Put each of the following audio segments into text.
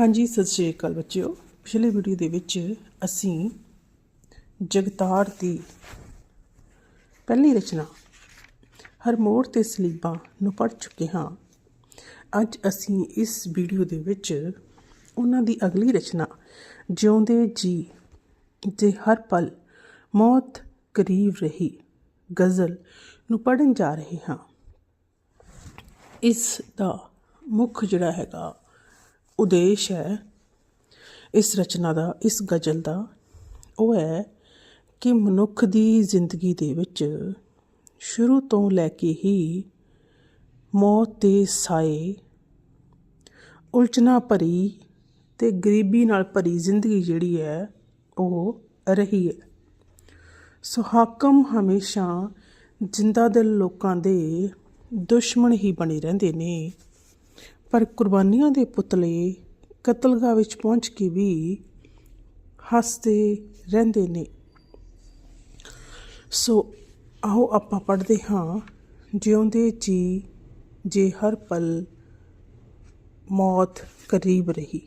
ਹਾਂਜੀ, ਸਤਿ ਸ਼੍ਰੀ ਅਕਾਲ ਬੱਚਿਓ। ਪਿਛਲੇ ਵੀਡੀਓ ਦੇ ਵਿੱਚ ਅਸੀਂ ਜਗਤਾਰ ਦੀ ਪਹਿਲੀ ਰਚਨਾ ਹਰ ਮੋੜ ਤੇ ਸਲੀਬਾਂ ਨੂੰ ਪੜ੍ਹ ਚੁੱਕੇ ਹਾਂ। ਅੱਜ ਅਸੀਂ ਇਸ ਵੀਡੀਓ ਦੇ ਵਿੱਚ ਉਹਨਾਂ ਦੀ ਅਗਲੀ ਰਚਨਾ, ਜਿਉਂਦੇ ਜੀ ਜੇ ਹਰ ਪਲ ਮੌਤ ਕਰੀਬ ਰਹੀ, ਗਜ਼ਲ ਨੂੰ ਪੜ੍ਹਨ ਜਾ ਰਹੇ ਹਾਂ। ਇਸ ਦਾ ਮੁੱਖ ਜਿਹੜਾ ਹੈਗਾ ਉਦੇਸ਼ ਹੈ। ਇਸ ਰਚਨਾ ਦਾ, ਇਸ ਗਜ਼ਲ ਦਾ ਉਹ ਹੈ ਕਿ ਮਨੁੱਖ ਦੀ ਜ਼ਿੰਦਗੀ ਦੇ ਵਿੱਚ ਸ਼ੁਰੂ ਤੋਂ ਲੈ ਕੇ ਹੀ ਮੌਤ ਦੇ ਸਾਏ, ਉਲਝਣਾ ਭਰੀ ਤੇ ਗਰੀਬੀ ਨਾਲ ਭਰੀ ਜ਼ਿੰਦਗੀ ਜਿਹੜੀ ਹੈ, ਉਹ ਰਹੀ ਹੈ। ਸੋ ਹਾਕਮ ਹਮੇਸ਼ਾ ਜਿੰਦਾ ਦਿਲ ਲੋਕਾਂ ਦੇ ਦੁਸ਼ਮਣ ਹੀ ਬਣੇ ਰਹਿੰਦੇ ਨੇ। ਪਰ ਕੁਰਬਾਨੀਆਂ ਦੇ ਪੁਤਲੇ ਕਤਲਗਾਹ ਵਿੱਚ ਪਹੁੰਚ ਕੇ ਵੀ ਹੱਸਦੇ ਰਹਿੰਦੇ ਨੇ। ਸੋ ਆਓ ਆਪਾਂ ਪੜ੍ਹਦੇ ਹਾਂ, ਜਿਉਂਦੇ ਜੀ ਜੇ ਹਰ ਪਲ ਮੌਤ ਕਰੀਬ ਰਹੀ।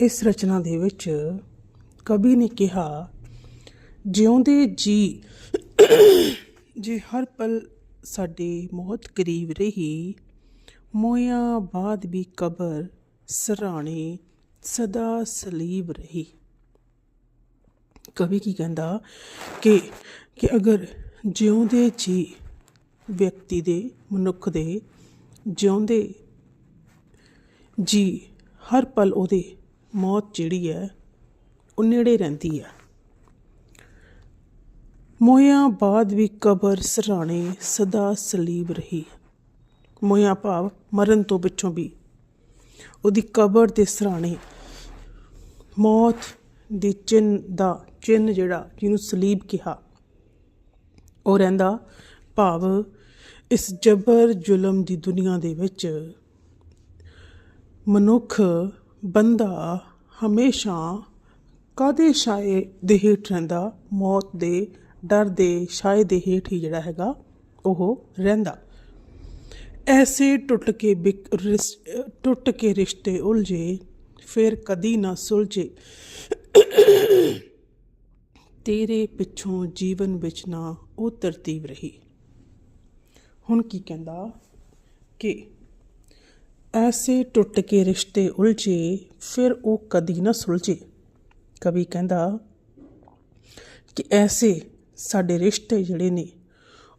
ਇਸ ਰਚਨਾ ਦੇ ਵਿੱਚ ਕਵੀ ਨੇ ਕਿਹਾ, ਜਿਉਂਦੇ ਜੀ ਜੇ ਹਰ ਪਲ ਸਾਡੇ ਮੌਤ ਕਰੀਬ ਰਹੀ। ਮੋਇਆ ਬਾਅਦ ਵੀ ਕਬਰ ਸਰਾਣੇ ਸਦਾ ਸਲੀਬ ਰਹੀ। ਕਵੀ ਕੀ ਕਹਿੰਦਾ ਕਿ ਕਿ ਅਗਰ ਜਿਉਂਦੇ ਜੀ ਵਿਅਕਤੀ ਦੇ, ਮਨੁੱਖ ਦੇ ਜਿਉਂਦੇ ਜੀ ਹਰ ਪਲ ਉਹਦੇ ਮੌਤ ਜਿਹੜੀ ਹੈ, ਉਹ ਨੇੜੇ ਰਹਿੰਦੀ ਹੈ। ਮੋਇਆਂ ਬਾਅਦ ਵੀ ਕਬਰ ਸਰਾਣੇ ਸਦਾ ਸਲੀਬ ਰਹੀ। ਮੋਇਆਂ ਭਾਵ ਮਰਨ ਤੋਂ ਪਿੱਛੋਂ ਵੀ ਉਹਦੀ ਕਬਰ ਦੇ ਸਰਾਣੇ। ਮੌਤ ਦੇ ਚਿੰਨ ਦਾ ਚਿੰਨ ਜਿਹੜਾ ਜਿਹਨੂੰ ਸਲੀਬ ਕਿਹਾ। ਉਹ ਰਹਿੰਦਾ ਭਾਵ ਇਸ ਜਬਰ ਜ਼ੁਲਮ ਦੀ ਦੁਨੀਆ ਦੇ ਵਿੱਚ। ਮਨੁੱਖ ਬੰਦਾ ਹਮੇਸ਼ਾ ਕਾਦੇ ਸ਼ਾਏ ਦੇ ਹੇਠ ਰਹਿੰਦਾ? ਮੌਤ ਦੇ ਡਰ ਦੇ ਸ਼ਾਏ ਦੇ ਹੇਠ ਹੀ ਜਿਹੜਾ ਹੈਗਾ ਉਹ ਰਹਿੰਦਾ। ਐਸੇ ਟੁੱਟ ਕੇ ਬਿਕ- ਰਿਸ- ਟੁੱਟ ਕੇ ਰਿਸ਼ਤੇ ਉਲਝੇ, ਫਿਰ ਕਦੀ ਨਾ ਸੁਲਝੇ। ਤੇਰੇ ਪਿੱਛੋਂ ਜੀਵਨ ਵਿੱਚ ਨਾ ਉਹ ਤਰਤੀਬ ਰਹੀ। ਹੁਣ ਕੀ ਕਹਿੰਦਾ ਕਿ ਐਸੇ ਟੁੱਟ ਕੇ ਰਿਸ਼ਤੇ ਉਲਝੇ, ਫਿਰ ਉਹ ਕਦੀ ਨਾ ਸੁਲਝੇ। ਕਵੀ ਕਹਿੰਦਾ ਕਿ ਐਸੇ ਸਾਡੇ ਰਿਸ਼ਤੇ ਜਿਹੜੇ ਨੇ,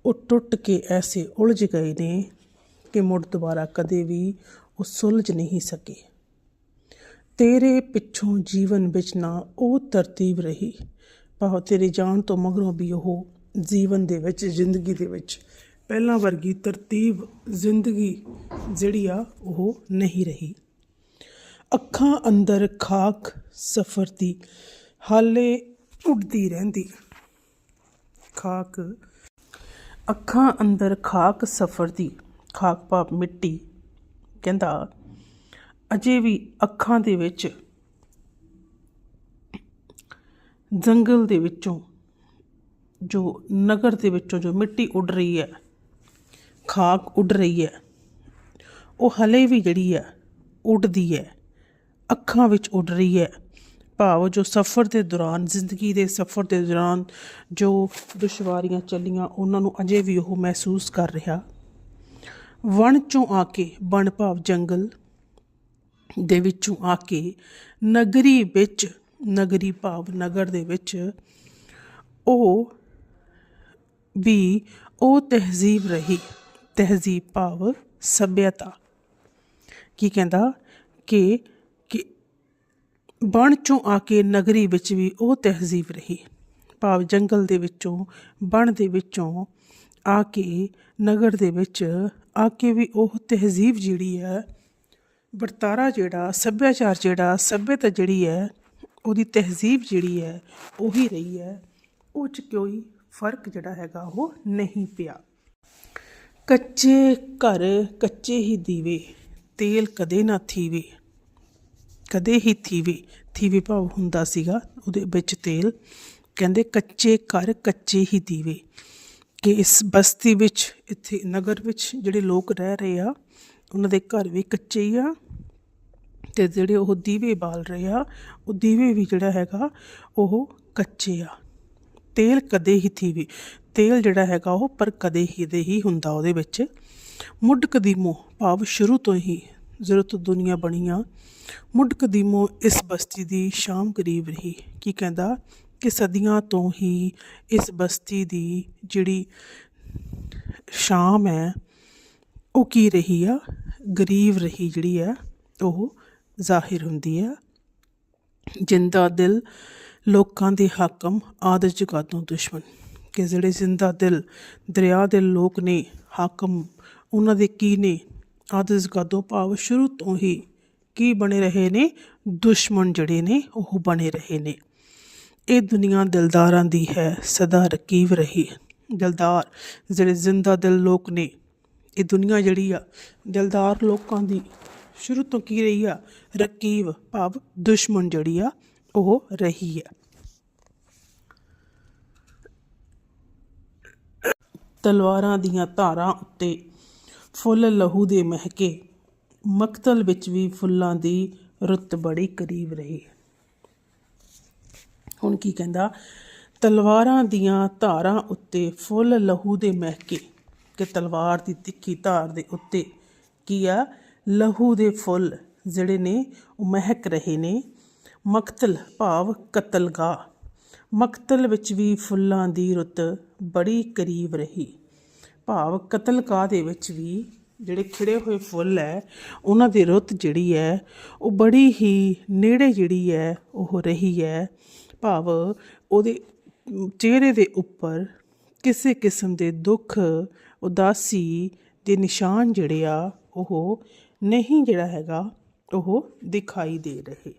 ਉਹ ਟੁੱਟ ਕੇ ਐਸੇ ਉਲਝ ਗਏ ਨੇ ਕਿ ਮੁੜ ਦੁਬਾਰਾ ਕਦੇ ਵੀ ਉਹ ਸੁਲਝ ਨਹੀਂ ਸਕੇ। ਤੇਰੇ ਪਿੱਛੋਂ ਜੀਵਨ ਵਿੱਚ ਨਾ ਉਹ ਤਰਤੀਬ ਰਹੀ। ਭਾਵ ਤੇਰੇ ਜਾਣ ਤੋਂ ਮਗਰੋਂ ਵੀ ਉਹ ਜੀਵਨ ਦੇ ਵਿੱਚ, ਜ਼ਿੰਦਗੀ ਦੇ ਵਿੱਚ ਪਹਿਲਾਂ ਵਰਗੀ ਤਰਤੀਬ, ਜ਼ਿੰਦਗੀ ਜਿਹੜੀ ਆ, ਉਹ ਨਹੀਂ ਰਹੀ। ਅੱਖਾਂ ਅੰਦਰ ਖਾਕ ਸਫਰ ਦੀ ਹਾਲੇ ਉੱਡਦੀ ਰਹਿੰਦੀ। ਖਾਕ। ਅੱਖਾਂ ਅੰਦਰ ਖਾਕ ਸਫਰ ਦੀ ਖਾਕ ਭਾਵ ਮਿੱਟੀ, ਕਹਿੰਦਾ, ਅਜੇ ਵੀ ਅੱਖਾਂ ਦੇ ਵਿੱਚ, ਜੰਗਲ ਦੇ ਵਿੱਚੋਂ, ਜੋ ਨਗਰ ਦੇ ਵਿੱਚੋਂ ਜੋ ਮਿੱਟੀ ਉੱਡ ਰਹੀ ਹੈ, ਖਾਕ ਉੱਡ ਰਹੀ ਹੈ, ਉਹ ਹਲੇ ਵੀ ਜਿਹੜੀ ਹੈ, ਉੱਡਦੀ ਹੈ, ਅੱਖਾਂ ਵਿੱਚ ਉੱਡ ਰਹੀ ਹੈ ਭਾਵ ਜੋ ਸਫ਼ਰ ਦੇ ਦੌਰਾਨ, ਜ਼ਿੰਦਗੀ ਦੇ ਸਫ਼ਰ ਦੇ ਦੌਰਾਨ ਜੋ ਦੁਸ਼ਵਾਰੀਆਂ ਚੱਲੀਆਂ, ਉਹਨਾਂ ਨੂੰ ਅਜੇ ਵੀ ਉਹ ਮਹਿਸੂਸ ਕਰ ਰਿਹਾ। ਵਣ ਚੋਂ ਆ ਕੇ ਬਣ ਭਾਵ ਜੰਗਲ ਦੇ ਵਿੱਚੋਂ ਆ ਕੇ ਨਗਰੀ ਵਿੱਚ, ਨਗਰੀ ਭਾਵ ਨਗਰ ਦੇ ਵਿੱਚ ਉਹ ਵੀ ਉਹ ਤਹਿਜ਼ੀਬ ਰਹੀ, ਤਹਿਜ਼ੀਬ ਭਾਵ ਸਭਿਅਤਾ। ਕੀ ਕਹਿੰਦਾ? ਕਿ ਕਿ ਬਣ ਚੋਂ ਆ ਕੇ ਨਗਰੀ ਵਿੱਚ ਵੀ ਉਹ ਤਹਿਜ਼ੀਬ ਰਹੀ। ਭਾਵ ਜੰਗਲ ਦੇ ਵਿੱਚੋਂ, ਬਣ ਦੇ ਵਿੱਚੋਂ ਆ ਕੇ ਨਗਰ ਦੇ ਵਿੱਚ ਆ ਕੇ ਵੀ ਉਹ ਤਹਿਜ਼ੀਬ ਜਿਹੜੀ ਹੈ, ਵਰਤਾਰਾ ਜਿਹੜਾ, ਸੱਭਿਆਚਾਰ ਜਿਹੜਾ, ਸੱਭਿਅਤਾ ਜਿਹੜੀ ਹੈ, ਉਹਦੀ ਤਹਿਜ਼ੀਬ ਜਿਹੜੀ ਹੈ, ਉਹੀ ਰਹੀ ਹੈ। ਉਹ 'ਚ ਕੋਈ ਫ਼ਰਕ ਜਿਹੜਾ ਹੈਗਾ ਉਹ ਨਹੀਂ ਪਿਆ। ਕੱਚੇ ਘਰ ਕੱਚੇ ਹੀ ਦੀਵੇ, ਤੇਲ ਕਦੇ ਨਾ ਥੀਵੇ। ਕਦੇ ਹੀ ਥੀਵੇ ਥੀਵੇ ਭਾਵ ਹੁੰਦਾ ਸੀਗਾ ਉਹਦੇ ਵਿੱਚ ਤੇਲ। ਕਹਿੰਦੇ ਕੱਚੇ ਘਰ ਕੱਚੇ ਹੀ ਦੀਵੇ। ਕਿ ਇਸ ਬਸਤੀ ਵਿੱਚ, ਇੱਥੇ ਨਗਰ ਵਿੱਚ ਜਿਹੜੇ ਲੋਕ ਰਹਿ ਰਹੇ ਆ, ਉਹਨਾਂ ਦੇ ਘਰ ਵੀ ਕੱਚੇ ਹੀ ਆ ਤੇ ਜਿਹੜੇ ਉਹ ਦੀਵੇ ਬਾਲ ਰਹੇ ਆ, ਉਹ ਦੀਵੇ ਵੀ ਜਿਹੜਾ ਹੈਗਾ ਉਹ ਕੱਚੇ ਆ। ਤੇਲ ਕਦੇ ਹੀ ਥੀਵੇ, ਤੇਲ ਜਿਹੜਾ ਹੈਗਾ ਉਹ ਪਰ ਕਦੇ ਹੀ ਦੇ ਹੀ ਹੁੰਦਾ ਉਹਦੇ ਵਿੱਚ। ਮੁੱਢ ਕਦੀਮੋ ਭਾਵ ਸ਼ੁਰੂ ਤੋਂ ਹੀ ਜਦੋਂ ਦੁਨੀਆ ਬਣੀਆਂ ਮੁੱਢ ਕਦੀਮੋ ਇਸ ਬਸਤੀ ਦੀ ਸ਼ਾਮ ਗਰੀਬ ਰਹੀ। ਕੀ ਕਹਿੰਦਾ ਕਿ ਸਦੀਆਂ ਤੋਂ ਹੀ ਇਸ ਬਸਤੀ ਦੀ ਜਿਹੜੀ ਸ਼ਾਮ ਹੈ, ਉਹ ਕੀ ਰਹੀ ਆ? ਗਰੀਬ ਰਹੀ ਜਿਹੜੀ ਆ ਉਹ ਜ਼ਾਹਿਰ ਹੁੰਦੀ ਆ ਜਿੰਦਾ ਦਿਲ ਲੋਕਾਂ ਦੇ ਹਾਕਮ, ਆਦ ਜਗਾਤੋਂ ਦੁਸ਼ਮਣ। ਕਿ ਜਿਹੜੇ ਜ਼ਿੰਦਾ ਦਿਲ, ਦਰਿਆ ਦੇ ਲੋਕ ਨੇ, ਹਾਕਮ ਉਹਨਾਂ ਦੇ ਕੀ ਨੇ? ਆਦਤ ਜਗਾਤੋਂ ਭਾਵ ਸ਼ੁਰੂ ਤੋਂ ਹੀ ਕੀ ਬਣੇ ਰਹੇ ਨੇ? ਦੁਸ਼ਮਣ ਜਿਹੜੇ ਨੇ, ਉਹ ਬਣੇ ਰਹੇ ਨੇ। ਇਹ ਦੁਨੀਆ ਦਿਲਦਾਰਾਂ ਦੀ ਹੈ, ਸਦਾ ਰਕੀਬ ਰਹੀ। ਦਿਲਦਾਰ, ਜਿਹੜੇ ਜ਼ਿੰਦਾ ਦਿਲ ਲੋਕ ਨੇ, ਇਹ ਦੁਨੀਆ ਜਿਹੜੀ ਆ, ਦਿਲਦਾਰ ਲੋਕਾਂ ਦੀ ਸ਼ੁਰੂ ਤੋਂ ਕੀ ਰਹੀ ਆ? ਰਕੀਬ, ਭਾਵ ਦੁਸ਼ਮਣ ਜਿਹੜੀ ਆ, ਉਹ ਰਹੀ ਹੈ ਤਲਵਾਰਾਂ ਦੀਆਂ ਧਾਰਾਂ ਉੱਤੇ ਫੁੱਲ ਲਹੂ ਦੇ ਮਹਿਕੇ, ਮਕਤਲ ਵਿੱਚ ਵੀ ਫੁੱਲਾਂ ਦੀ ਰੁੱਤ ਬੜੀ ਕਰੀਬ ਰਹੀ ਹੁਣ ਕੀ ਕਹਿੰਦਾ? ਤਲਵਾਰਾਂ ਦੀਆਂ ਧਾਰਾਂ ਉੱਤੇ ਫੁੱਲ ਲਹੂ ਦੇ ਮਹਿਕੇ, ਕਿ ਤਲਵਾਰ ਦੀ ਤਿੱਖੀ ਧਾਰ ਦੇ ਉੱਤੇ ਕੀ ਆ? ਲਹੂ ਦੇ ਫੁੱਲ ਜਿਹੜੇ ਨੇ, ਉਹ ਮਹਿਕ ਰਹੇ ਨੇ। ਮਕਤਲ ਭਾਵ ਕਤਲਗਾਹ, ਮਕਤਲ ਵਿੱਚ ਵੀ ਫੁੱਲਾਂ ਦੀ ਰੁੱਤ ਬੜੀ ਕਰੀਬ ਰਹੀ। ਭਾਵ ਕਤਲਗਾਹ ਦੇ ਵਿੱਚ ਵੀ ਜਿਹੜੇ ਖਿੜੇ ਹੋਏ ਫੁੱਲ ਹੈ, ਉਹਨਾਂ ਦੀ ਰੁੱਤ ਜਿਹੜੀ ਹੈ, ਉਹ ਬੜੀ ਹੀ ਨੇੜੇ ਜਿਹੜੀ ਹੈ, ਉਹ ਰਹੀ ਹੈ। ਭਾਵ ਉਹਦੇ ਚਿਹਰੇ ਦੇ ਉੱਪਰ ਕਿਸੇ ਕਿਸਮ ਦੇ ਦੁੱਖ, ਉਦਾਸੀ ਦੇ ਨਿਸ਼ਾਨ ਜਿਹੜੇ ਆ, ਉਹ ਨਹੀਂ ਜਿਹੜਾ ਹੈਗਾ, ਉਹ ਦਿਖਾਈ ਦੇ ਰਹੇ।